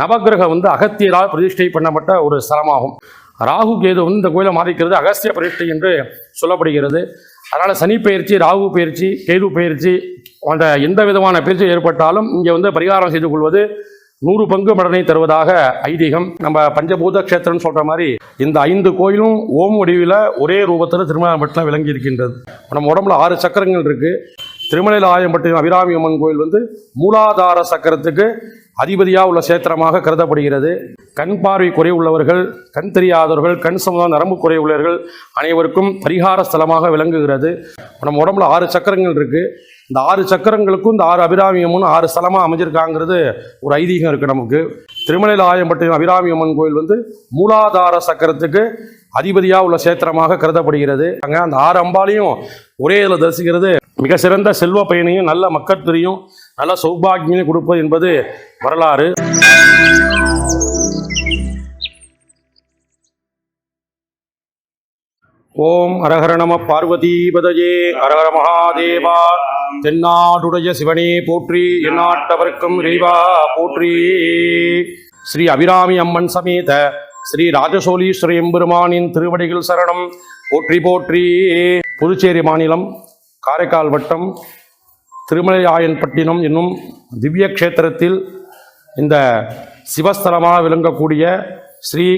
நவக்கிரகம் வந்து அகத்தியரால் பிரதிஷ்டை பண்ணப்பட்ட ஒரு ஸ்தலமாகும். ராகு கேது வந்து இந்த கோயிலை மாறிக்கிறது அகஸ்திய பிரதிஷ்டை என்று சொல்லப்படுகிறது. அதனால் சனி பயிற்சி ராகு பயிற்சி கேது பயிற்சி அந்த எந்த விதமான பயிற்சி ஏற்பட்டாலும் இங்கே வந்து பரிகாரம் செய்து கொள்வது நூறு பங்கு மடனை தருவதாக ஐதீகம். நம்ம பஞ்சபூத க்ஷேத்திரம்னு சொல்கிற மாதிரி இந்த ஐந்து கோயிலும் ஓம் வடிவில் ஒரே ரூபத்தில் திருமணப்பட்டினம் விளங்கி இருக்கின்றது. நம்ம உடம்புல ஆறு சக்கரங்கள் இருக்குது திருமலையில் ஆயம்பட்டினம் அபிராமி அம்மன் கோயில் வந்து மூலாதார சக்கரத்துக்கு அதிபதியாக உள்ள சேத்திரமாக கருதப்படுகிறது. கண் பார்வை குறை உள்ளவர்கள் கண் தெரியாதவர்கள் கண் சம்பந்தம் நரம்பு குறை உள்ளவர்கள் அனைவருக்கும் பரிகார ஸ்தலமாக விளங்குகிறது. நம்ம உடம்புல ஆறு சக்கரங்கள் இருக்குது இந்த ஆறு சக்கரங்களுக்கும் இந்த ஆறு அபிராமி அம்மன் ஆறு ஸ்தலமாக அமைஞ்சிருக்காங்கிறது ஒரு ஐதீகம் இருக்குது நமக்கு. திருமலையில் ஆயம்பட்டினம் அபிராமி அம்மன் கோயில் வந்து மூலாதார சக்கரத்துக்கு அதிபதியாக உள்ள சேத்திரமாக கருதப்படுகிறது. அங்கே அந்த ஆறு அம்பாலையும் ஒரே இதில் தரிசிக்கிறது. மிக சிறந்த செல்வ பயனையும் நல்ல மக்கட்திரியும் நல்ல சௌபாகியம் கொடுப்பது என்பது வரலாறு. ஓம் அரஹர நம பார்வதீபதயே அரஹர மகாதேவா. தென்னாடுடைய சிவனே போற்றி எந்நாட்டவர்க்கும் இறைவா போற்றி. ஸ்ரீ அபிராமி அம்மன் சமேத ஸ்ரீ ராஜசோலீஸ்வர எம்பெருமானின் திருவடிகள் சரணம். போற்றி போற்றி. புதுச்சேரி மாநிலம் காரைக்கால் வட்டம் திருமலையாயன்பட்டினம் என்னும் திவ்ய க்ஷேத்திரத்தில் இந்த சிவஸ்தலமாக விளங்கக்கூடிய ஸ்ரீ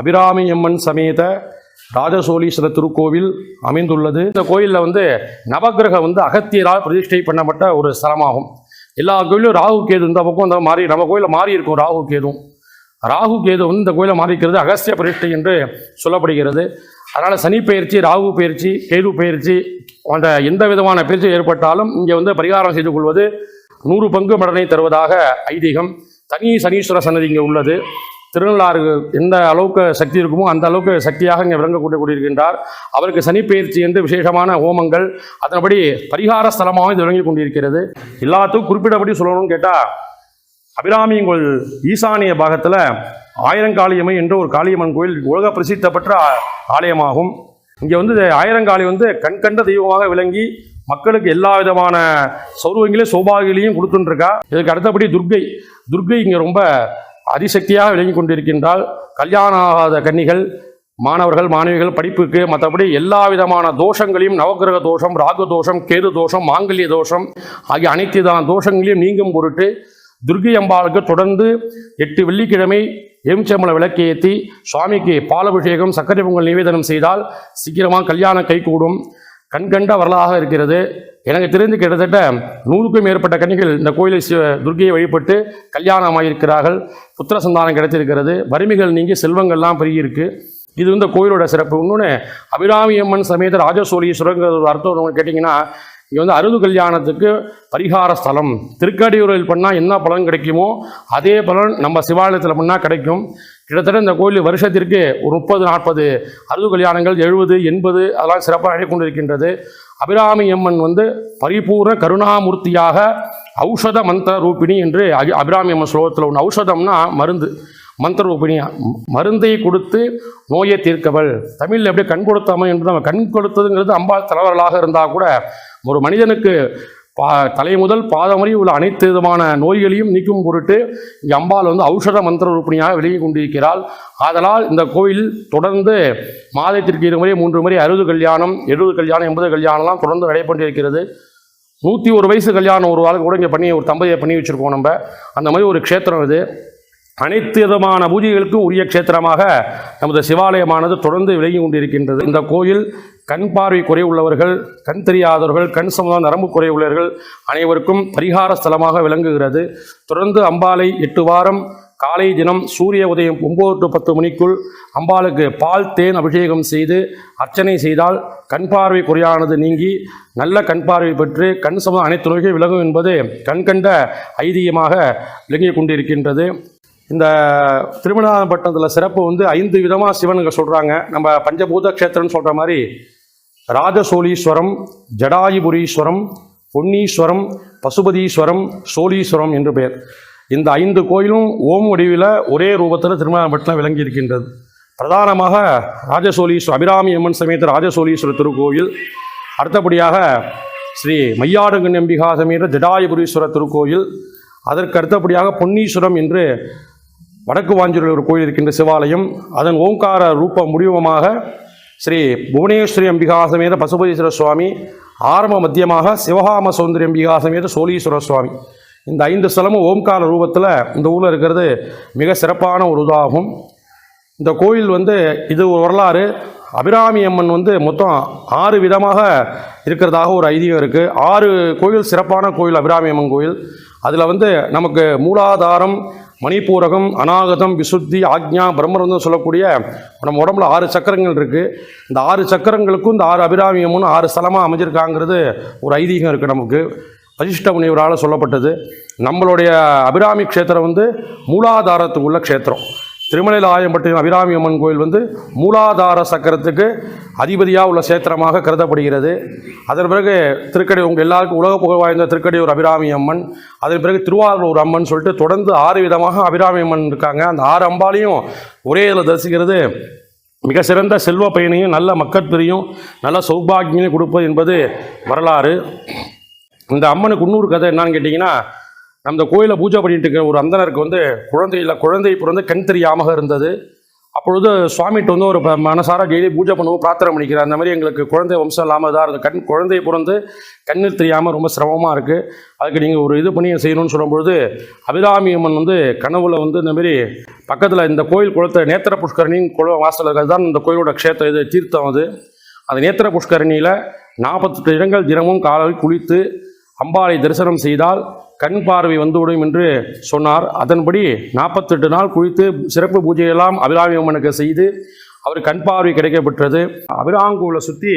அபிராமி அம்மன் சமேத ராஜசோலீஸ்வர திருக்கோவில் அமைந்துள்ளது. இந்த கோயிலில் வந்து நவக்கிரகம் வந்து அகத்தியரால் பிரதிஷ்டை பண்ணப்பட்ட ஒரு ஸ்தலமாகும். எல்லா கோயிலும் ராகு கேது இந்த பக்கம் இந்த மாறி நம்ம கோயிலில் மாறி இருக்கும் ராகு கேதும் ராகு கேது வந்து இந்த கோயிலை மாறிக்கிறது அகஸ்திய பிரதிஷ்டை என்று சொல்லப்படுகிறது. அதனால் சனி பயிற்சி ராகு பயிற்சி கேது பயிற்சி அந்த எந்த விதமான பயிற்சி ஏற்பட்டாலும் இங்கே வந்து பரிகாரம் செய்து கொள்வது நூறு பங்கு மடனை தருவதாக ஐதீகம். தனி சனீஸ்வர சன்னதி இங்கே உள்ளது. திருநள்ளாறு எந்த அளவுக்கு சக்தி இருக்குமோ அந்த அளவுக்கு சக்தியாக இங்கே விளங்கக்கூடிய கூடியிருக்கின்றார். அவருக்கு சனி பயிற்சி என்று விசேஷமான ஹோமங்கள் அதன்படி பரிகார ஸ்தலமாக இது விளங்கி கொண்டிருக்கிறது. எல்லாத்துக்கும் குறிப்பிட்டபடி சொல்லணும்னு கேட்டால் அபிராமியங்கோள் ஈசானிய பாகத்தில் ஆயிரங்காளியம்மை என்ற ஒரு காளியம்மன் கோயில் உலக பிரசித்த பெற்ற ஆலயமாகும். இங்கே வந்து ஆயிரங்காளி வந்து கண்கண்ட தெய்வமாக விளங்கி மக்களுக்கு எல்லா விதமான சௌரவங்களையும் சௌபாகியங்களையும் கொடுத்துட்டுருக்கா இதுக்கு அடுத்தபடி துர்க்கை. துர்க்கை இங்கே ரொம்ப அதிசக்தியாக விளங்கி கொண்டிருக்கின்றால் கல்யாணம் ஆகாத கன்னிகள் மாணவர்கள் மாணவிகள் படிப்புக்கு மற்றபடி எல்லா விதமான தோஷங்களையும் நவக்கிரக தோஷம் ராகு தோஷம் கேது தோஷம் மாங்கல்ய தோஷம் ஆகிய அனைத்து தான் தோஷங்களையும் நீங்கும் பொருட்டு துர்கி அம்பாளுக்கு தொடர்ந்து எட்டு வெள்ளிக்கிழமை எலுமிச்சம்பழ விளக்கு ஏற்றி சுவாமிக்கு பாலபிஷேகம் சக்கரை பொங்கல் நிவேதனம் செய்தால் சீக்கிரமாக கல்யாணம் கைகூடும். கண்கண்ட வரலாக இருக்கிறது. எனக்கு தெரிந்து கிட்டத்தட்ட நூறுக்கும் மேற்பட்ட கன்னிகள் இந்த கோயிலை துர்கையை வழிபட்டு கல்யாணமாகியிருக்கிறார்கள் புத்திர சந்தானம் கிடைத்திருக்கிறது. வறுமைகள் நீங்கி செல்வங்கள்லாம் பெருகியிருக்கு. இது வந்து கோயிலோட சிறப்பு. இன்னொன்று அபிராமி அம்மன் சமேத ராஜசோலீஸ்வரங்கிற ஒரு அர்த்தம் கேட்டிங்கன்னா இங்கே வந்து அறுது கல்யாணத்துக்கு பரிகார ஸ்தலம். திருக்கடியூரில் பண்ணால் என்ன பலன் கிடைக்குமோ அதே பலன் நம்ம சிவாலயத்தில் பண்ணால் கிடைக்கும். கிட்டத்தட்ட இந்த கோயில் வருஷத்திற்கு ஒரு முப்பது நாற்பது அறுது கல்யாணங்கள் எழுபது எண்பது அதெல்லாம் சிறப்பாக நடை கொண்டிருக்கின்றது. அபிராமி அம்மன் வந்து பரிபூர்ண கருணாமூர்த்தியாக ஔஷத மந்திர ரூபிணி என்று அபி- அபிராமி அம்மன் ஸ்லோகத்தில் ஒன்று ஔஷதம்னா மருந்து. மந்திர ரூபிணி மருந்தை கொடுத்து நோயை தீர்க்கவள். தமிழில் எப்படி கண் கொடுத்தாமல் என்று நம்ம கண் கொடுத்ததுங்கிறது அம்பாள் தலைவர்களாக இருந்தால் கூட ஒரு மனிதனுக்கு பா தலை முதல் பாதம் வரை உள்ள அனைத்து விதமான நோய்களையும் நீக்கும் பொருட்டு இங்கே அம்பாள் வந்து ஔஷத மந்திர ரூபணியாக விலகி கொண்டிருக்கிறாள். ஆதலால் இந்த கோயில் தொடர்ந்து மாதத்திற்கு இரு முறை மூன்று முறை அறுபது கல்யாணம் எழுபது கல்யாணம் எண்பது கல்யாணம்லாம் தொடர்ந்து நடைபெற்றிருக்கிறது. நூற்றி ஒரு வயசு கல்யாணம் ஒரு வாழ்க்கை கூட இங்கே பண்ணி ஒரு தம்பதியை பண்ணி வச்சுருக்கோம் நம்ம. அந்த மாதிரி ஒரு க்ஷேத்திரம் இது. அனைத்து விதமான பூஜைகளுக்கும் உரிய க்ஷேத்திரமாக நமது சிவாலயமானது தொடர்ந்து விலகி கொண்டிருக்கின்றது. இந்த கோயில் கண் பார்வை குறை உள்ளவர்கள் கண் தெரியாதவர்கள் கண் சம்பந்தம் நரம்பு குறை உள்ளவர்கள் அனைவருக்கும் பரிகார ஸ்தலமாக விளங்குகிறது. தொடர்ந்து அம்பாலை எட்டு வாரம் காலை தினம் சூரிய உதயம் ஒம்பது டு பத்து மணிக்குள் அம்பாளுக்கு பால் தேன் அபிஷேகம் செய்து அர்ச்சனை செய்தால் கண் பார்வை குறையானது நீங்கி நல்ல கண் பார்வை பெற்று கண் சம்பந்தம் அனைத்து நோய்கள் விலகும் என்பது கண்கண்ட ஐதீகமாக விளங்கிக் கொண்டிருக்கின்றது. இந்த திருமணப்பட்டினத்தில் சிறப்பு வந்து ஐந்து விதமாக சிவனுங்க சொல்கிறாங்க நம்ம பஞ்சபூத க்ஷேத்திரம்னு சொல்கிற மாதிரி ராஜசோலீஸ்வரம் ஜடாயுபுரீஸ்வரம் பொன்னீஸ்வரம் பசுபதீஸ்வரம் சோழீஸ்வரம் என்று பெயர். இந்த ஐந்து கோயிலும் ஓம் வடிவில் ஒரே ரூபத்தில் திருமணப்பட்டினம் விளங்கி இருக்கின்றது பிரதானமாக ராஜசோலீஸ்வரர் அபிராமி அம்மன் சமேத ராஜசோலீஸ்வரர் திருக்கோயில் அடுத்தபடியாக ஸ்ரீ மையாடுங்கன் நம்பிகா சமேத ஜடாயுபுரீஸ்வரர் திருக்கோயில் அதற்கு அடுத்தபடியாக பொன்னீஸ்வரம் என்று வடக்கு வாஞ்சூரில் ஒரு கோயில் இருக்கின்ற சிவாலயம் அதன் ஓங்கார ரூப முடிவமாக ஸ்ரீ புவனேஸ்வரி அம்பிகாசமேத பசுபதீஸ்வர சுவாமி ஆரம்ப மத்தியமாக சிவகாம சௌந்தரி அம்பிகாசமேத சோழீஸ்வர சுவாமி. இந்த ஐந்து ஸ்தலமும் ஓம்கார ரூபத்தில் இந்த ஊரில் இருக்கிறது மிக சிறப்பான ஒரு இதாகும். இந்த கோயில் வந்து இது ஒரு வரலாறு. அபிராமி அம்மன் வந்து மொத்தம் ஆறு விதமாக இருக்கிறதாக ஒரு ஐதீகம் இருக்குது ஆறு கோயில் சிறப்பான கோயில் அபிராமி அம்மன் கோயில். அதில் வந்து நமக்கு மூலாதாரம் மணிப்பூரகம் அநாகதம் விசுத்தி ஆக்ஞா பிரம்மரந்தம் சொல்லக்கூடிய நம்ம உடம்புல ஆறு சக்கரங்கள் இருக்குது இந்த ஆறு சக்கரங்களுக்கும் இந்த ஆறு அபிராமியமும்னு ஆறு ஸ்தலமாக அமைஞ்சிருக்காங்கிறது ஒரு ஐதீகம் இருக்குது நமக்கு. வசிஷ்ட முனிவரால் சொல்லப்பட்டது. நம்மளுடைய அபிராமி க்ஷேத்திரம் வந்து மூலாதாரத்துக்கு உள்ள க்ஷேத்திரம். திருமலையில் ஆயம்பட்டினம் அபிராமி அம்மன் கோயில் வந்து மூலாதார சக்கரத்துக்கு அதிபதியாக உள்ள சேத்திரமாக கருதப்படுகிறது. அதன் பிறகு திருக்கடி உங்கள் எல்லாருக்கும் உலக புகழ் வாய்ந்த திருக்கடியூர் அபிராமி அம்மன் அதன் பிறகு திருவாரூர் அம்மன் சொல்லிட்டு தொடர்ந்து ஆறு விதமாக அபிராமி அம்மன் இருக்காங்க. அந்த ஆறு அம்பாலையும் ஒரே இதில் தரிசிக்கிறது. மிக சிறந்த செல்வ பயனையும் நல்ல மக்கட்பிரியும் நல்ல சௌபாகியத்தையும் கொடுப்பது என்பது வரலாறு. இந்த அம்மனுக்கு இன்னொரு கதை என்னான்னு கேட்டிங்கன்னா நம்ம கோயிலை பூஜை பண்ணிட்டு இருக்கிற ஒரு அந்தனருக்கு வந்து குழந்தை இல்லை குழந்தை பிறந்து கண் தெரியாமல் இருந்தது. அப்பொழுது சுவாமிகிட்ட வந்து ஒரு மனசார டெய்லி பூஜை பண்ணுவோம் பிரார்த்தனை பண்ணிக்கிறார் அந்த மாதிரி எங்களுக்கு குழந்தை வம்சம் இல்லாமல் தான் இருந்தது. கண் குழந்தை பிறந்து கண்ணில் தெரியாமல் ரொம்ப சிரமமாக இருக்குது அதுக்கு நீங்கள் ஒரு இது பண்ணி செய்யணும்னு சொல்லும்பொழுது அபிராமி அம்மன் வந்து கனவுல வந்து இந்த மாதிரி பக்கத்தில் இந்த கோயில் குளத்தை நேத்திர புஷ்கரணின்னு குளம் வாசல் இருக்கிறது தான் இந்த கோயிலோட க்ஷேத்திரம் இது தீர்த்தம் அது. அந்த நேத்திர புஷ்கரணியில் நாற்பத்தெட்டு இடங்கள் தினமும் காலையில் குளித்து அம்பாளை தரிசனம் செய்தால் கண் பார்வை வந்துவிடும் என்று சொன்னார். அதன்படி நாற்பத்தெட்டு நாள் குளித்து சிறப்பு பூஜையெல்லாம் அபிராமி அம்மனுக்கு செய்து அவர் கண் பார்வை கிடைக்கப்பெற்றது அபிராங்கூலை சுற்றி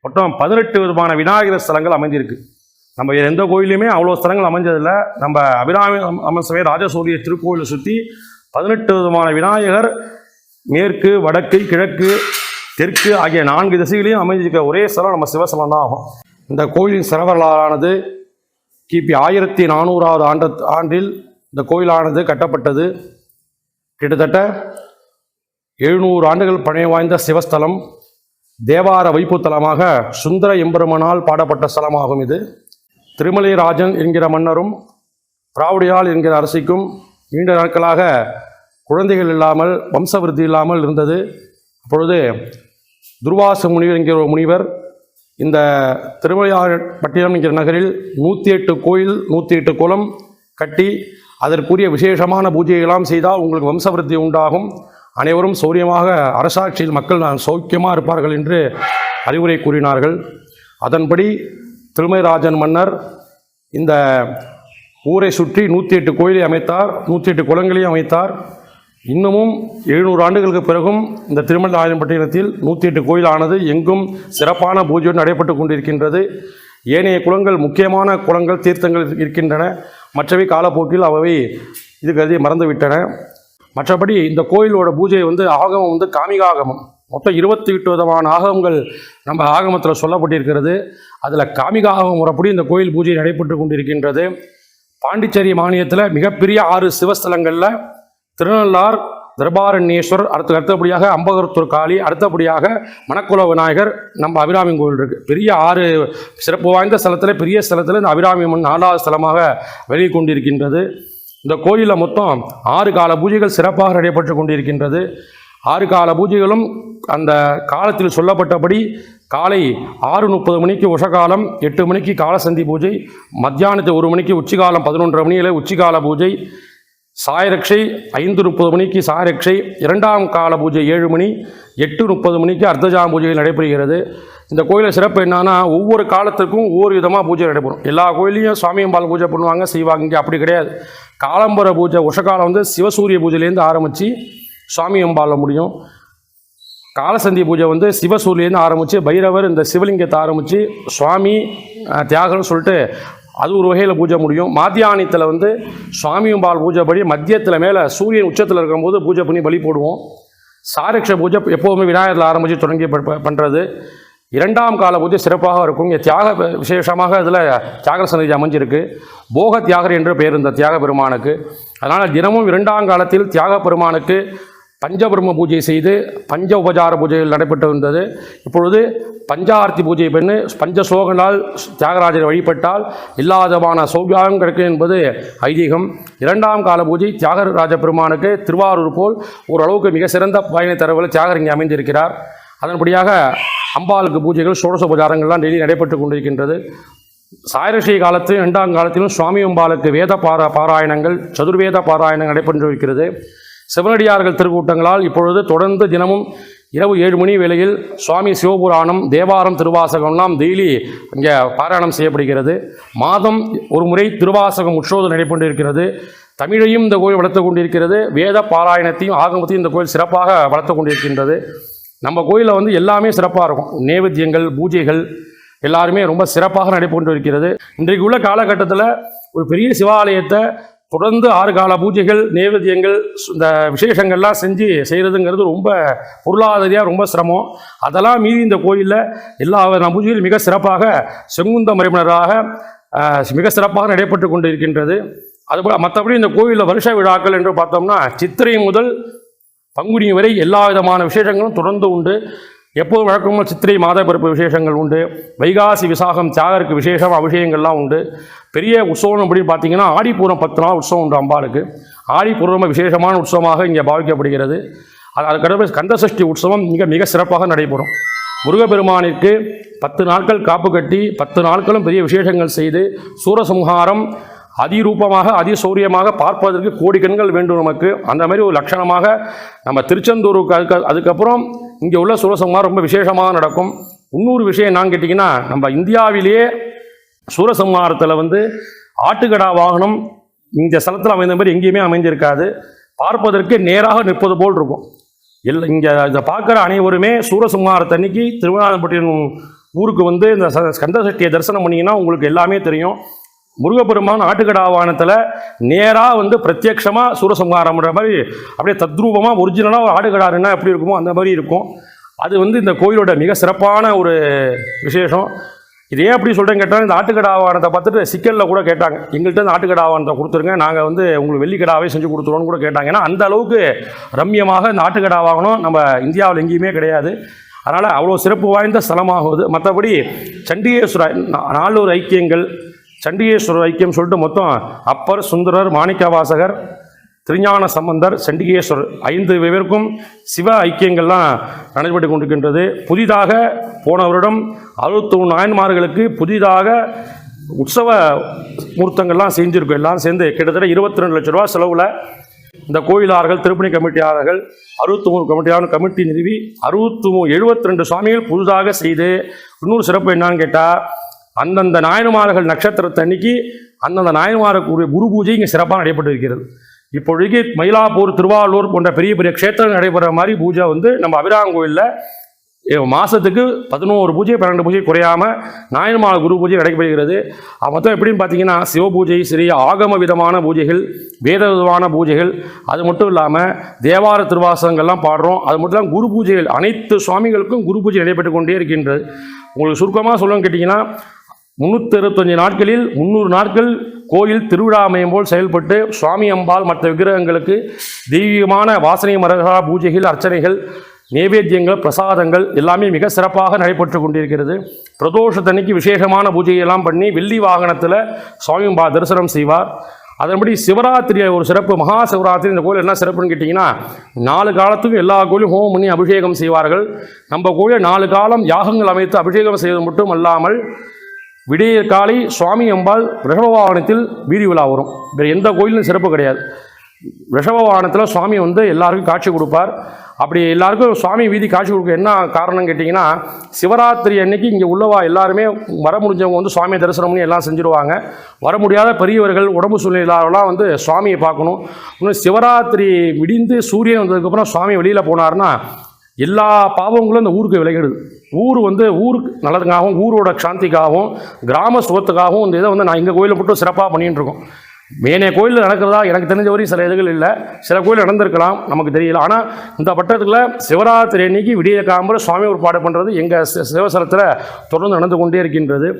மொத்தம் பதினெட்டு விதமான விநாயகர் ஸ்தலங்கள் அமைந்திருக்கு. நம்ம எந்த கோயிலையுமே அவ்வளோ ஸ்தலங்கள் அமைஞ்சதில்லை. நம்ம அபிராமி அம்- அம்மன் ராஜசூரிய திருக்கோயிலை சுற்றி பதினெட்டு விதமான விநாயகர் மேற்கு வடக்கு கிழக்கு தெற்கு ஆகிய நான்கு திசைகளையும் அமைஞ்சிருக்க ஒரே ஸ்தலம் நம்ம சிவஸ்தலம் தான் ஆகும். இந்த கோயிலின் சிறவரலானது கிபி ஆயிரத்தி நானூறாவது ஆண்டு ஆண்டில் இந்த கோயிலானது கட்டப்பட்டது. கிட்டத்தட்ட எழுநூறு ஆண்டுகள் பழைய வாய்ந்த சிவஸ்தலம் தேவார வைப்புத்தலமாக சுந்தர எம்பெருமனால் பாடப்பட்ட ஸ்தலமாகும் இது. திருமலைராஜன் என்கிற மன்னரும் பிராவுடியால் என்கிற அரசிக்கும் நீண்ட நாட்களாக குழந்தைகள் இல்லாமல் வம்சவிருத்தி இல்லாமல் இருந்தது. அப்பொழுது துர்வாச முனிவர் என்கிற ஒரு முனிவர் இந்த திருவையாறுபட்டினம் என்கிற நகரில் நூற்றி எட்டு கோயில் நூற்றி எட்டு குளம் கட்டி அதற்குரிய விசேஷமான பூஜையெல்லாம் செய்தால் உங்களுக்கு வம்சவிருத்தி உண்டாகும். அனைவரும் சௌரியமாக அரசாட்சியில் மக்கள் நான் சௌக்கியமாக இருப்பார்கள் என்று அறிவுரை கூறினார்கள். அதன்படி திருமயராஜன் மன்னர் இந்த ஊரை சுற்றி நூற்றி எட்டு கோயிலை அமைத்தார் நூற்றி எட்டு குளங்களையும் அமைத்தார். இன்னமும் எழுநூறு ஆண்டுகளுக்கு பிறகும் இந்த திருமண ஆயிரம்பட்டினத்தில் நூற்றி எட்டு கோயிலானது எங்கும் சிறப்பான பூஜை நடைபெற்று கொண்டிருக்கின்றது. ஏனைய குளங்கள் முக்கியமான குளங்கள் தீர்த்தங்கள் இருக்கின்றன. மற்றவை காலப்போக்கில் அவை இது கருதி மறந்துவிட்டன. மற்றபடி இந்த கோயிலோட பூஜை வந்து ஆகமம் வந்து காமிகாகமம். மொத்தம் இருபத்தி எட்டு விதமான ஆகமங்கள் நம்ம ஆகமத்தில் சொல்லப்பட்டிருக்கிறது. அதில் காமிகாகம முறைப்படி இந்த கோயில் பூஜை நடைபெற்று கொண்டிருக்கின்றது. பாண்டிச்சேரி மாநிலத்தில் மிகப்பெரிய ஆறு சிவஸ்தலங்களில் திருநள்ளார் தர்பாரண்யேஸ்வரர். அடுத்து அடுத்தபடியாக அம்பகரத்தூர் காளி அடுத்தபடியாக மணக்குள விநாயகர். நம்ம அபிராமி கோவில் இருக்குது பெரிய ஆறு சிறப்பு வாய்ந்த ஸ்தலத்தில் பெரிய ஸ்தலத்தில் இந்த அபிராமி மண் நாலாவது ஸ்தலமாக வெளியே கொண்டிருக்கின்றது. இந்த கோயிலில் மொத்தம் ஆறு கால பூஜைகள் சிறப்பாக நடைபெற்று கொண்டிருக்கின்றது. ஆறு கால பூஜைகளும் அந்த காலத்தில் சொல்லப்பட்டபடி காலை ஆறு முப்பது மணிக்கு உஷகாலம் எட்டு மணிக்கு காலசந்தி பூஜை மத்தியானத்து ஒரு மணிக்கு உச்சிகாலம் பதினொன்றரை மணியில் உச்சிகால பூஜை சாயரக்ஷை ஐந்து முப்பது மணிக்கு சாயரக்ஷை இரண்டாம் கால பூஜை ஏழு மணி எட்டு முப்பது மணிக்கு அர்த்தஜாம பூஜை நடைபெறுகிறது. இந்த கோயிலில் சிறப்பு என்னன்னா ஒவ்வொரு காலத்துக்கும் ஒவ்வொரு விதமாக பூஜை நடைபெறும். எல்லா கோயிலையும் சுவாமியம்பாள் பூஜை பண்ணுவாங்க செய்வாங்க இங்கே அப்படி கிடையாது. காலம்பர பூஜை உஷகாலம் வந்து சிவசூரிய பூஜையிலேருந்து ஆரம்பித்து சுவாமி அம்பாளில் முடியும். காலசந்தி பூஜை வந்து சிவசூரியலேருந்து ஆரம்பித்து பைரவர் இந்த சிவலிங்கத்தை ஆரம்பித்து சுவாமி தியாகம்னு சொல்லிட்டு அது ஒரு வகையில் பூஜை முடியும். மாத்தியானியத்தில் வந்து சுவாமியம்பாள் பூஜை படி மத்தியத்தில் மேலே சூரியன் உச்சத்தில் இருக்கும்போது பூஜை பண்ணி பலி போடுவோம். சாரக்ஷ பூஜை எப்போதுமே விநாயகரில் ஆரம்பித்து தொடங்கி பண்ணுறது இரண்டாம் கால பூஜை சிறப்பாக இருக்கும். இங்கே தியாக விசேஷமாக இதில் தியாக சந்நிதி அமைஞ்சிருக்கு. போக தியாகர் என்று பெயர் இந்த தியாக பெருமானுக்கு. அதனால் தினமும் இரண்டாம் காலத்தில் தியாக பெருமானுக்கு பஞ்சபிரம்ம பூஜை செய்து பஞ்ச உபசார பூஜைகள் நடைபெற்று வந்தது. இப்பொழுது பஞ்சார்த்தி பூஜை பெண்ணு பஞ்ச ஸ்லோகனால் தியாகராஜரை வழிபட்டால் இல்லாதமான சௌவியாகம் கிடைக்கும் என்பது ஐதீகம். இரண்டாம் கால பூஜை தியாகராஜ பெருமானுக்கு திருவாரூர் போல் ஓரளவுக்கு மிக சிறந்த பயனை தரவில் தியாகர் இங்கே அமைந்திருக்கிறார். அதன்படியாக அம்பாளுக்கு பூஜைகள் சோடச உபச்சாரங்கள்லாம் டெய்லி நடைபெற்று கொண்டிருக்கின்றது. சாயரஷி காலத்திலும் இரண்டாம் காலத்திலும் சுவாமி அம்பாளுக்கு வேத பாரா பாராயணங்கள் சதுர்வேத பாராயணங்கள் நடைபெற்று இருக்கிறது. சிவனடியார்கள் திருக்கூட்டங்களால் இப்பொழுது தொடர்ந்து தினமும் இரவு ஏழு மணி வேளையில் சுவாமி சிவபுராணம் தேவாரம் திருவாசகம்லாம் டெய்லி இங்கே பாராயணம் செய்யப்படுகிறது. மாதம் ஒரு முறை திருவாசகம் உற்சோதம் நடைபெற்றிருக்கிறது. தமிழையும் இந்த கோயில் வளர்த்து கொண்டிருக்கிறது. வேத பாராயணத்தையும் ஆகமத்தையும் இந்த கோயில் சிறப்பாக வளர்த்து கொண்டிருக்கின்றது. நம்ம கோயிலில் வந்து எல்லாமே சிறப்பாக இருக்கும். நேவேத்தியங்கள் பூஜைகள் எல்லாருமே ரொம்ப சிறப்பாக நடைபெற்று இருக்கிறது இன்றைக்கு உள்ள காலகட்டத்தில் ஒரு பெரிய சிவாலயத்தை தொடர்ந்து ஆறு கால பூஜைகள் நேவேத்தியங்கள் இந்த விசேஷங்கள்லாம் செஞ்சு செய்கிறதுங்கிறது ரொம்ப பொருளாதாரியாக ரொம்ப சிரமம். அதெல்லாம் மீறி இந்த கோயிலில் எல்லா விதமான பூஜைகளும் மிக சிறப்பாக செங்குந்த மறைமுனராக மிக சிறப்பாக நடைபெற்று கொண்டு இருக்கின்றது அதுபோல் மற்றபடி இந்த கோயிலில் வருஷ விழாக்கள் என்று பார்த்தோம்னா சித்திரை முதல் பங்குனி வரை எல்லா விதமான விசேஷங்களும் தொடர்ந்து உண்டு. எப்போதும் வழக்கமாக சித்திரை மாத பிறப்பு விசேஷங்கள் உண்டு. வைகாசி விசாகம் தியாகருக்கு விசேஷம் அபிஷேகங்கள்லாம் உண்டு. பெரிய உற்சவம் அப்படின்னு பார்த்தீங்கன்னா ஆடிப்பூரம் பத்து நாள் உற்சவம் உண்டு அம்பாளுக்கு. ஆடிப்பூரம் விசேஷமான உற்சவமாக இங்கே பாவிக்கப்படுகிறது. அது அதுக்கடுத்து கந்தசஷ்டி உற்சவம் மிக மிக சிறப்பாக நடைபெறும். முருகப்பெருமானிற்கு பத்து நாட்கள் காப்பு கட்டி பத்து நாட்களும் பெரிய விசேஷங்கள் செய்து சூரசம்ஹாரம் அதிரூபமாக அதிசௌரியமாக பார்ப்பதற்கு கோடி கண்கள் வேண்டும் நமக்கு. அந்த மாதிரி ஒரு லட்சணமாக நம்ம திருச்செந்தூருக்கு அதுக்கு அதுக்கப்புறம் இங்கே உள்ள சூரசம்ஹாரம் ரொம்ப விசேஷமாக நடக்கும். இன்னொரு விஷயம் என்னன்னு கேட்டிங்கன்னா நம்ம இந்தியாவிலேயே சூரசம்ஹாரத்தில் வந்து ஆட்டுக்கடா வாகனம் இந்த ஸ்தலத்தில் அமைந்த மாதிரி எங்கேயுமே அமைந்திருக்காது பார்ப்பதற்கு நேராக நிற்பது போல் இருக்கும். எல் இங்கே இதை பார்க்குற அனைவருமே சூரசம்ஹாரத்தன்னைக்கு திருவண்ணாமலைப்பட்டினம் ஊருக்கு வந்து இந்த ஸ்கந்தசக்தியை தரிசனம் பண்ணிங்கன்னா உங்களுக்கு எல்லாமே தெரியும். முருகப்பெருமான் ஆட்டுக்கடாவானத்தில் நேராக வந்து பிரத்யக்ஷமாக சூரசம்ஹாரம்ன்ற மாதிரி அப்படியே தத்ரூபமாக ஒரிஜினலாக ஒரு ஆட்டுக்கடாருன்னா எப்படி இருக்குமோ அந்த மாதிரி இருக்கும். அது வந்து இந்த கோயிலோட மிக சிறப்பான ஒரு விசேஷம். இதே அப்படி சொல்கிறேன்னு கேட்டால் இந்த ஆட்டுக்கடா வாகனத்தை பார்த்துட்டு சிக்கலில் கூட கேட்டாங்க. எங்கள்கிட்ட இந்த ஆட்டுக்கடா வாகனத்தை கொடுத்துருங்க நாங்கள் வந்து உங்களுக்கு வெள்ளிக்கடாவே செஞ்சு கொடுத்துருவோன்னு கூட கேட்டாங்க. ஏன்னா அந்த அளவுக்கு ரம்யமாக இந்த ஆட்டுக்கடா வாகனம் நம்ம இந்தியாவில் எங்கேயுமே கிடையாது. அதனால் அவ்வளோ சிறப்பு வாய்ந்த ஸ்தலமாகுது மற்றபடி சண்டிகேஸ்வரர் நாலூர் ஐக்கியங்கள் சண்டிகேஸ்வரர் ஐக்கியம் சொல்லிட்டு மொத்தம் அப்பர் சுந்தரர் மாணிக்கவாசகர் திருஞான சம்பந்தர் சண்டிகேஸ்வரர் ஐந்து பேருக்கும் சிவ ஐக்கியங்கள்லாம் நடைபெற்று கொண்டிருக்கின்றது. புதிதாக போன வருடம் அறுபத்தொன்று நாயன்மார்களுக்கு புதிதாக உற்சவ மூர்த்தங்கள்லாம் செஞ்சுருக்கோம். எல்லாம் சேர்ந்து கிட்டத்தட்ட இருபத்தி ரெண்டு லட்ச ரூபா செலவில் இந்த கோயிலார்கள் திருப்பணி கமிட்டியாளர்கள் அறுபத்தி மூணு கமிட்டியான கமிட்டி நிறுவி அறுபத்தி மூணு எழுபத்தி ரெண்டு சுவாமிகள் புதிதாக செய்து இன்னொரு சிறப்பு என்னான்னு கேட்டால் அந்தந்த நாயன்மார்கள் நட்சத்திரத்தன்னைக்கு அந்தந்த நாயன்மாருக்குரிய குரு பூஜை இங்கே சிறப்பாக நடைபெற்று இருக்கிறது இப்பொழுதுக்கு மயிலாப்பூர் திருவாரூர் போன்ற பெரிய பெரிய க்ஷேத்திரங்கள் நடைபெற மாதிரி பூஜை வந்து நம்ம அபிராம கோயிலில் மாதத்துக்கு பதினோரு பூஜை பன்னெண்டு பூஜை குறையாமல் நாயன்மால குரு பூஜை நடைபெறுகிறது. அது மொத்தம் எப்படின்னு பார்த்தீங்கன்னா சிவ பூஜை சிறிய ஆகம விதமான பூஜைகள் வேத விதமான பூஜைகள் அது மட்டும் இல்லாமல் தேவார திருவாசகங்கள்லாம் பாடுறோம். அது மட்டும் இல்லாமல் குரு பூஜைகள் அனைத்து சுவாமிகளுக்கும் குரு பூஜை நடைபெற்று கொண்டே இருக்கின்றது. உங்களுக்கு சுருக்கமாக சொல்லணும்னு கேட்டிங்கன்னா முந்நூற்றி அறுபத்தஞ்சு நாட்களில் முந்நூறு நாட்கள் கோயில் திருவிழா அமையும் போல் செயல்பட்டு சுவாமி அம்பாள் மற்ற விக்கிரகங்களுக்கு தெய்வீகமான வாசனை மரகா பூஜைகள் அர்ச்சனைகள் நைவேத்தியங்கள் பிரசாதங்கள் எல்லாமே மிக சிறப்பாக நடைபெற்று கொண்டிருக்கிறது. பிரதோஷத்தன்னைக்கு விசேஷமான பூஜையெல்லாம் பண்ணி வெள்ளி வாகனத்தில் சுவாமி அம்பா தரிசனம் செய்வார். அதன்படி சிவராத்திரி ஒரு சிறப்பு மகா சிவராத்திரி. இந்த கோயில் என்ன சிறப்புன்னு கேட்டிங்கன்னா நாலு காலத்துக்கும் எல்லா கோயிலும் ஹோமம் பண்ணி அபிஷேகம் செய்வார்கள். நம்ம கோயிலை நாலு காலம் யாகங்கள் அமைத்து அபிஷேகம் செய்வது மட்டும் அல்லாமல் விடிய காலை சுவாமி அம்பாள் ரிஷப வாகனத்தில் வீதி விழா வரும். வேறு எந்த கோயிலும் சிறப்பு கிடையாது. ரிஷப வாகனத்தில் சுவாமி வந்து எல்லாருக்கும் காட்சி கொடுப்பார். அப்படி எல்லாருக்கும் சுவாமி வீதி காட்சி கொடுக்க என்ன காரணம் கேட்டிங்கன்னா சிவராத்திரி அன்னைக்கு இங்கே உள்ளவா எல்லாருமே வர முடிஞ்சவங்க வந்து சுவாமியை தரிசனம் பண்ணி எல்லாம் செஞ்சுருவாங்க. வர முடியாத பெரியவர்கள் உடம்பு சூழ்நிலையாளர்லாம் வந்து சுவாமியை பார்க்கணும். இன்னும் சிவராத்திரி விடிந்து சூரியன் வந்ததுக்கப்புறம் சுவாமி வெளியில் போனார்னா எல்லா பாவங்களும் இந்த ஊருக்கு விலகிடுது. ஊர் வந்து ஊருக்கு நல்லதுக்காகவும் ஊரோட சாந்திக்காகவும் கிராம சுகத்துக்காகவும் இந்த இதை வந்து நான் எங்கள் கோயிலில் மட்டும் சிறப்பாக பண்ணிகிட்டு இருக்கோம். மேனே கோயிலில் நடக்கிறதா எனக்கு தெரிஞ்ச வரையும் சில இதுகள் இல்லை. சில கோயில் நடந்திருக்கலாம் நமக்கு தெரியல. ஆனால் இந்த பட்டத்தில் சிவராத்திரி அன்னைக்கு விடிய காம்பர சுவாமி ஏற்பாடு பண்ணுறது எங்கள் சிவசலத்தில் தொடர்ந்து நடந்து கொண்டே இருக்கின்றது.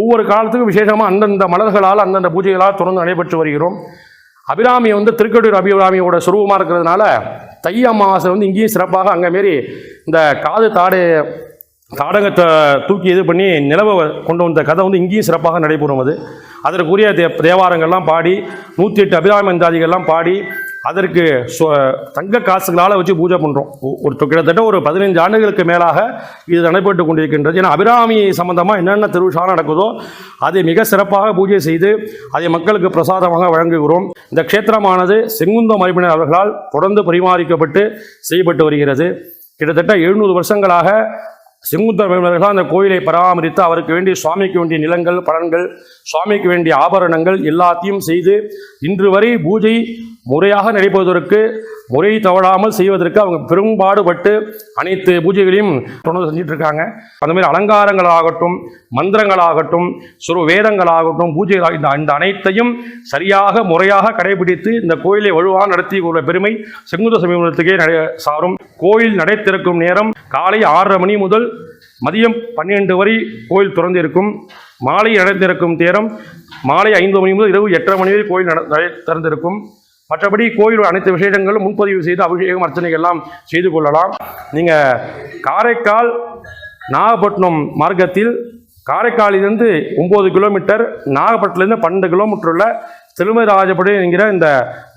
ஒவ்வொரு காலத்துக்கும் விசேஷமாக அந்தந்த மலர்களால் அந்தந்த பூஜைகளால் தொடர்ந்து நடைபெற்று வருகிறோம். அபிராமி வந்து திருக்கடூர் அபிராமியோட சுரூபமாக இருக்கிறதுனால தை அமாவாசை வந்து இங்கேயும் சிறப்பாக அங்கே மாரி இந்த காது தாடு தாடகத்தை தூக்கி இது பண்ணி நிலவை கொண்டு வந்த கதை வந்து இங்கேயும் சிறப்பாக நடைபெறும் அது. அதற்குரிய தே தேவாரங்கள்லாம் பாடி நூற்றி எட்டு அபிராமந்தாதிகள்லாம் பாடி அதற்கு தங்க காசுகளால் வச்சு பூஜை பண்ணுறோம் ஒரு கிட்டத்தட்ட ஒரு பதினைஞ்சு ஆண்டுகளுக்கு மேலாக இது நடைபெற்று கொண்டிருக்கின்றது. ஏன்னா அபிராமி சம்பந்தமாக என்னென்ன திருவிழா நடக்குதோ அதை மிக சிறப்பாக பூஜை செய்து அதை மக்களுக்கு பிரசாதமாக வழங்குகிறோம். இந்த க்ஷேத்திரமானது செங்குந்த மரபினர் அவர்களால் தொடர்ந்து பரிமாறிக்கப்பட்டு செய்யப்பட்டு வருகிறது. கிட்டத்தட்ட எழுநூறு வருஷங்களாக செங்குந்தர் மரபினர்கள் அந்த கோயிலை பராமரித்து அவருக்கு வேண்டிய சுவாமிக்கு வேண்டிய நிலங்கள் பலன்கள் சுவாமிக்கு வேண்டிய ஆபரணங்கள் எல்லாத்தையும் செய்து இன்று வரை பூஜை முறையாக நடைபெறுவதற்கு முறை தவறாமல் செய்வதற்கு அவங்க பெரும்பாடுபட்டு அனைத்து பூஜைகளையும் தொடர்ந்து செஞ்சுட்டு இருக்காங்க அந்த மாதிரி அலங்காரங்களாகட்டும் மந்திரங்களாகட்டும் சுரு வேதங்களாகட்டும் பூஜைகளாக இந்த இந்த அனைத்தையும் சரியாக முறையாக கடைபிடித்து இந்த கோயிலை வலுவாக நடத்தி உள்ள பெருமை செங்குந்த சமீபத்துக்கே நடை சாரும். கோயில் நடை திறக்கும் நேரம் காலை ஆறரை மணி முதல் மதியம் பன்னிரண்டு வரை கோயில் திறந்து இருக்கும் மாலை நடை திறக்கும் நேரம் மாலை ஐந்து மணி முதல் இரவு எட்டரை மணி வரை கோயில் நட- நடை திறந்திருக்கும். மற்றபடி கோயில் அனைத்து விசேஷங்களும் முன்பதிவு செய்து அபிஷேகம் அர்ச்சனைகள் எல்லாம் செய்து கொள்ளலாம். நீங்கள் காரைக்கால் நாகப்பட்டினம் மார்க்கத்தில் காரைக்காலிலிருந்து ஒம்பது கிலோமீட்டர் நாகப்பட்டினத்துலேருந்து பன்னெண்டு கிலோமீட்டர் உள்ள திருமதிராஜபடி என்கிற இந்த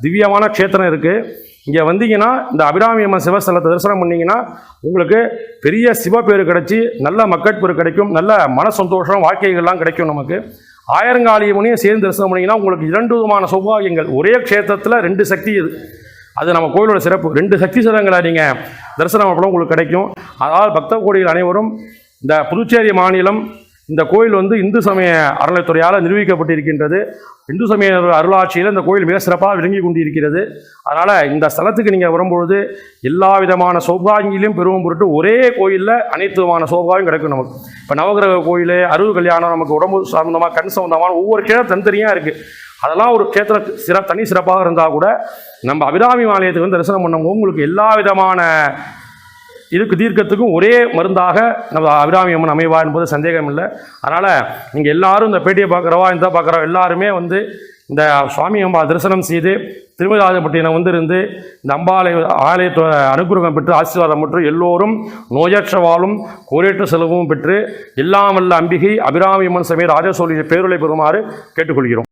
திவ்யமான க்ஷேத்திரம் இருக்குது இங்கே வந்தீங்கன்னா இந்த அபிராமி அம்மன் சிவஸ்தலத்தை தரிசனம் பண்ணிங்கன்னா உங்களுக்கு பெரிய சிவப்பேறு கிடைச்சி நல்ல மக்கட்பேறு கிடைக்கும் நல்ல மன சந்தோஷம் வாழ்க்கைகள்லாம் கிடைக்கும் நமக்கு. ஆயிரங்காளியம்மனையும் சேர்ந்து தரிசனம் பண்ணிங்கன்னா உங்களுக்கு இரண்டு விதமான சௌபாகியங்கள். ஒரே க்ஷேத்திரத்தில் ரெண்டு சக்தி இது. அது நம்ம கோயிலோட சிறப்பு. ரெண்டு சக்தி சிரங்களை நீங்கள் தரிசனம் பண்ண உங்களுக்கு கிடைக்கும். அதாவது பக்த கோடிகள் அனைவரும் இந்த புதுச்சேரி மாநிலம் இந்த கோயில் வந்து இந்து சமய அறநிலைத்துறையால் நிரூபிக்கப்பட்டிருக்கின்றது. இந்து சமய அருளாட்சியில் இந்த கோயில் மிக சிறப்பாக விளங்கி கொண்டிருக்கிறது. அதனால் இந்த ஸ்தலத்துக்கு நீங்கள் வரும்பொழுது எல்லா விதமான சௌபாகியங்களையும் பெருவம் பொருட்டு ஒரே கோயிலில் அனைத்து விதமான சௌபாகியம் கிடைக்கும் நமக்கு. இப்போ நவகிரக கோயில் அருள் கல்யாணம் நமக்கு உடம்பு சம்மந்தமாக கண் சம்மந்தமான ஒவ்வொரு கிழ தனித்தனியாக இருக்குது அதெல்லாம் ஒரு கேத்திர சிற தனி சிறப்பாக இருந்தால் கூட நம்ம அபிராமி ஆலயத்துக்கு வந்து தரிசனம் பண்ணும்போது உங்களுக்கு எல்லா விதமான இதுக்கு தீர்க்கத்துக்கும் ஒரே மருந்தாக நம்ம அபிராமி அம்மன் அமைவா என்பது சந்தேகம் இல்லை. அதனால் நீங்கள் எல்லாரும் இந்த பேட்டியை பார்க்குறவா இந்த பார்க்குறவா எல்லாருமே வந்து இந்த சுவாமி அம்மா தரிசனம் செய்து திருமதிராஜப்பட்டினம் வந்து இருந்து இந்த அம்பாலய ஆலயத்தோ அனுகிரகம் பெற்று ஆசீர்வாதம் பெற்று எல்லோரும் நோயற்ற வாழும் கோரேற்ற செலவும் பெற்று எல்லாம் வல்ல அம்பிகை அபிராமி அம்மன் சமய ராஜசோழி பேருளை பெறுமாறு கேட்டுக்கொள்கிறோம்.